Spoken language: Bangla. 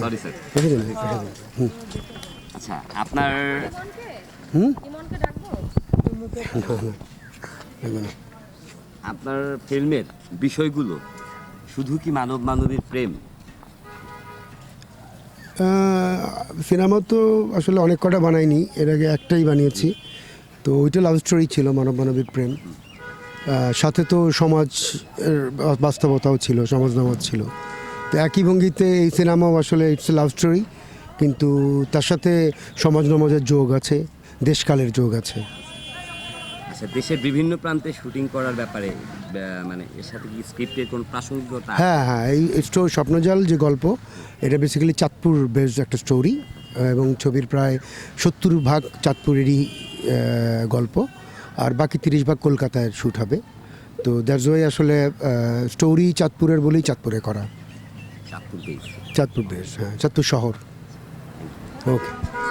Sorry sir. আচ্ছা আপনার হুম? আপনার ফিল্মের বিষয়গুলো শুধু কি মানব মানবীর প্রেম সিনেমা তো আসলে অনেক কটা বানাইনি এর আগে একটাই বানিয়েছি তো ওইটা লাভ স্টোরি ছিল মানব মানবিক প্রেম সাথে তো সমাজ বাস্তবতাও ছিল সমাজ নামাজ ছিল তো একই ভঙ্গিতে এই সিনেমাও আসলে ইটস লাভ স্টোরি কিন্তু তার সাথে সমাজ নমাজের যোগ আছে দেশকালের যোগ আছে। আচ্ছা দেশের বিভিন্ন প্রান্তে শুটিং করার ব্যাপারে মানে এর সাথে কি স্ক্রিপ্টের কোনো প্রাসঙ্গিকতা হ্যাঁ হ্যাঁ এই স্টোরি স্বপ্নজাল যে গল্প এটা বেসিক্যালি চাঁদপুর বেসড একটা স্টোরি এবং ছবির প্রায় সত্তর ভাগ চাঁদপুরেরই গল্প আর বাকি তিরিশ ভাগ কলকাতায় শ্যুট হবে। তো দ্যাটস ওয়াই আসলে স্টোরি চাঁদপুরের বলেই চাঁদপুরে করা। চাঁদপুর বেশ চাঁদপুর বেশ হ্যাঁ চাঁদপুর শহর। ওকে।